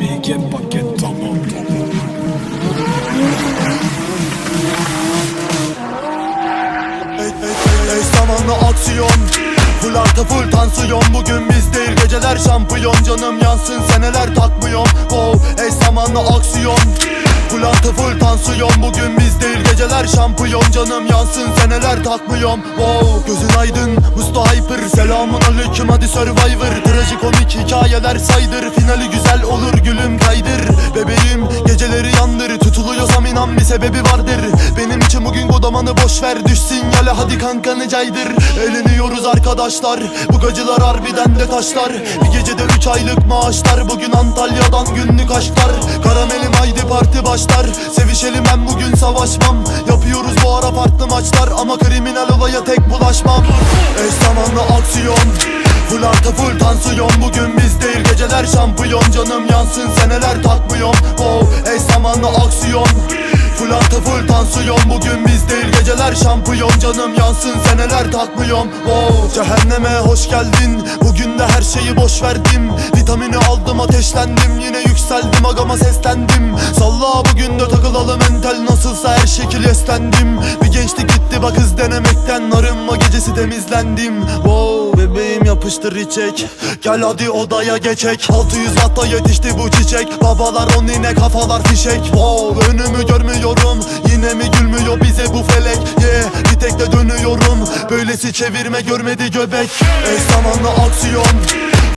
BG paket tamam Ey, ey, ey, Eş zamanlı aksiyon. Full artı full tansiyon. Bugün biz değil geceler şampiyon. Canım yansın seneler takmıyorum. Wow eş zamanlı aksiyon. Full artı full tansiyon. Bugün biz değil geceler şampiyon. Canım yansın seneler takmıyorum. Wow gözün aydın. Musta Hyper Selamun aleyküm hadi Survivor. Trajikomik hikayeler saydır. Finali güzel olur gülüm kaydır. Bebeğim geceleri yandır. Tutuluyorsam inan bir sebebi vardır. Benim için bugün godamanı boş ver. Düş sinyale hadi kankanı caydır. Eğleniyoruz arkadaşlar. Bu gacılar harbiden de taşlar. Bir gecede 3 aylık maaşlar. Bugün Antalya'dan günlük aşklar. Karamelim haydi parti başlar. Sevişelim ben bugün savaşmam. Yapıyoruz bu ara farklı maçlar. Ama kriminal olaya tek bulaşmam. Eş Artı full tansiyon Bugün biz değil. Geceler şampiyon Canım yansın seneler takmıyorum. Wow eş zamanlı aksiyon. Full artı full tansiyon Bugün biz değil. Geceler şampiyon Canım yansın seneler takmıyorum. Wow cehenneme hoş geldin. Bugün de her şeyi boş verdim. Vitamini aldım ateşlendim. Yine yükseldim agama seslendim. Salla bugün de takılalım Nasılsa her şekil eslendim. Bir gençlik gitti bak hız denemekten. Arınma gecesi temizlendim. Wow bebeğim yapıştır içek. Gel hadi odaya geçek. 600 watta yetişti bu çiçek. Babalar on yine kafalar fişek. Wow önümü görmüyorum. Yine mi gülmüyor bize bu felek? Yeah bir tek de dönüyorum. Böylesi çevirme görmedi göbek. Eş zamanlı aksiyon